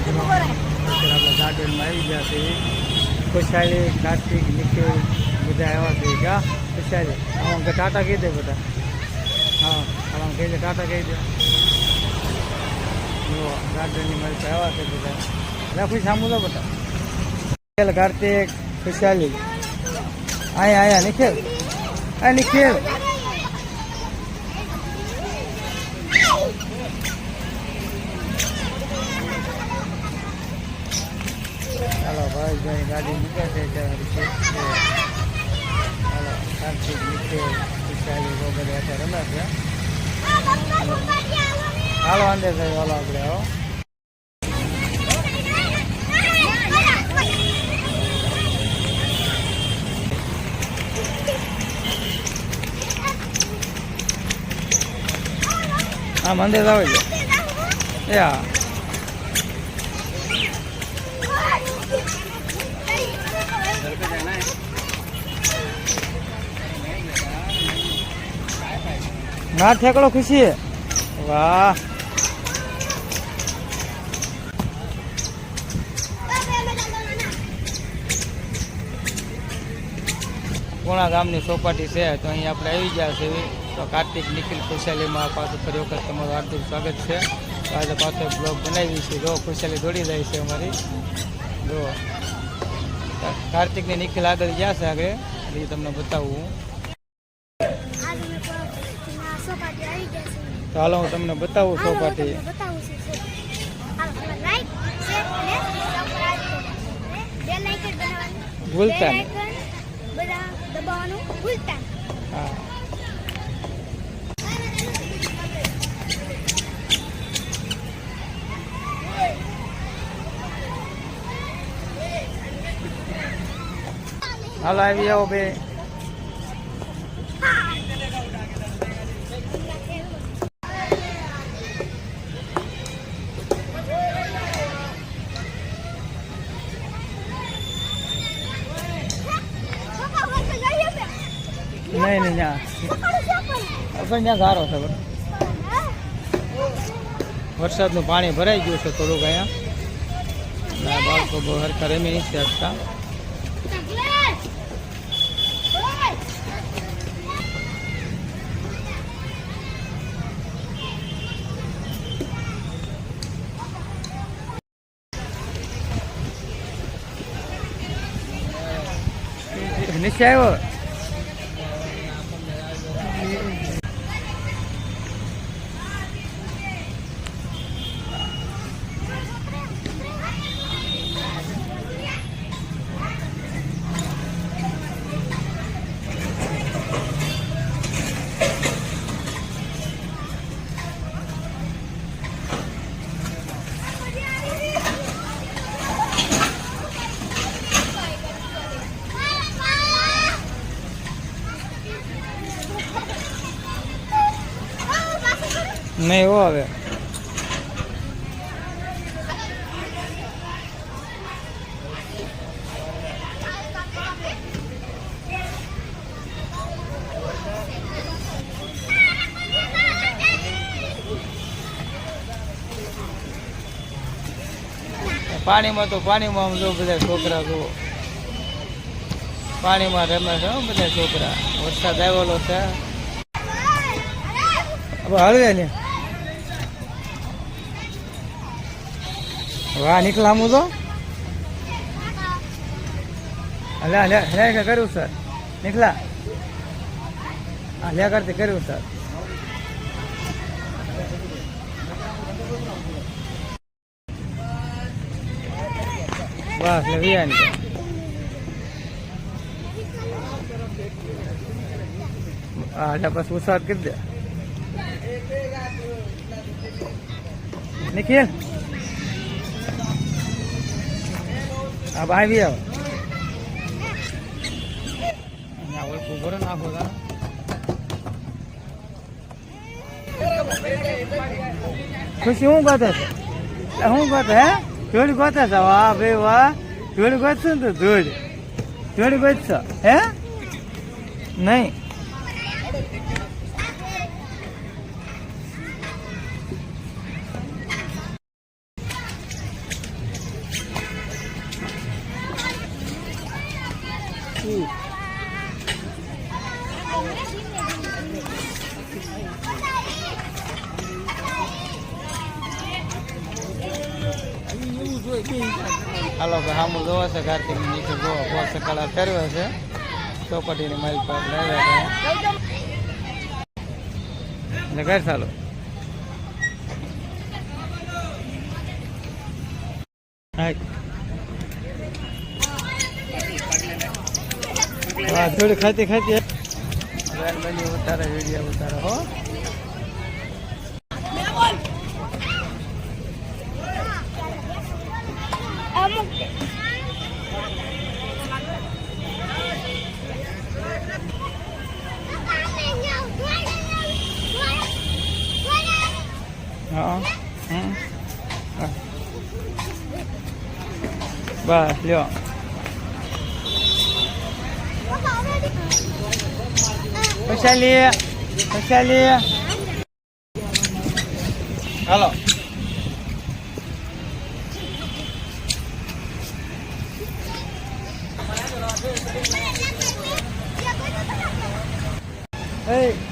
મિત્રો અત્યારે આપણે ગાર્ડનમાં આવી ગયા છે ખુશાલી કાર્તિક નિખિલ બધા આવ્યા છે કા ખુશાલી આમાં કે ટાટા કહી દે બધા હા આમાં કહી દે ટાટા કહી દે જો ગાર્ડનની મારી પાસે આવ્યા છે બધા રાખું સામું તો બધા નિખિલ કાર્તિક ખુશાલી આયા આયા નિખિલ આ નિખિલ ચાલો ભાઈ ગાડી નીકળશે ત્યારે ચાલો કાર્તિક નિખિલ ખુશાલી વગેરે અત્યારે રમે છે. હાલો અંદર ભાઈ હાલો આપણે હો હા, મંદિર આવે છે એ ના ઠેકડો ખુશી વાહ. કોણા ગામની ચોપાટી છે, તો અહીં આપણે આવી ગયા છે તો કાર્તિક નિખિલ ખુશાલીમાં પાછું ફરી વખત તમારું હાર્દિક સ્વાગત છે. આજે પાછો બ્લોગ બનાવી છે. જો ખુશાલી દોડી જાય છે અમારી. જો. કાર્તિક ને નિખિલ આગળ છે આગળ. એ તમને બતાવું. હું હાલો હું તમને બતાવું હું ચોપાટી તમને બતાવું છું સો. હાલો, તમે like, share અને subscribe કરો. અને bell icon બનાવવાનું. ભૂલતા bell નહીં. icon બધા દબાવવાનું ભૂલતા નહીં. હા હાલો આવી જાઓ બે. નહીં નહીં ત્યાં ત્યાં ગારો છે વરસાદનું પાણી ભરાઈ ગયું છે થોડુંક અહીંયા. બાળકો બહુ હરખા રમી નથી શકતા. નીચે આવ્યો. નહીં હો આવે. પાણીમાં તો પાણીમાં આમ જો બધા છોકરા જુઓ. પાણીમાં રમે છે બધા છોકરા. વરસાદ આવેલો છે. હવે હળવે ને. વાહ નીકળામું તો હલે હલે હલે કે કર્યું સર નીકળા હલ્યા કરતી કર્યું સર બસ લવિયા હા એટલે બસ ઉસાદ કરી દે. નિખિલ. આ આવી આવો ખુશી હું ગોતે છે? શું ગોતે, હે? જોડી ગોતે છે? વાહ ભાઈ વાહ. જોડી ગોતશું ને તો જોડી જોડી ગોતશો, હે? નહીં. ઈ હાલો ભાઈ સામું જોવો છે કાર્તિક નીચે જોવો, બહુ કળા ફેરવે છે. ચોપટીની માઇલ પર લાવ્યા એટલે કર ચાલો. હાય. હા થોડી ખાતી ખાતી. ઉતારે વીડિયો ઉતારે હો હા. બસ લ્યો. ખુશાલી ખુશાલી હાલો Hey.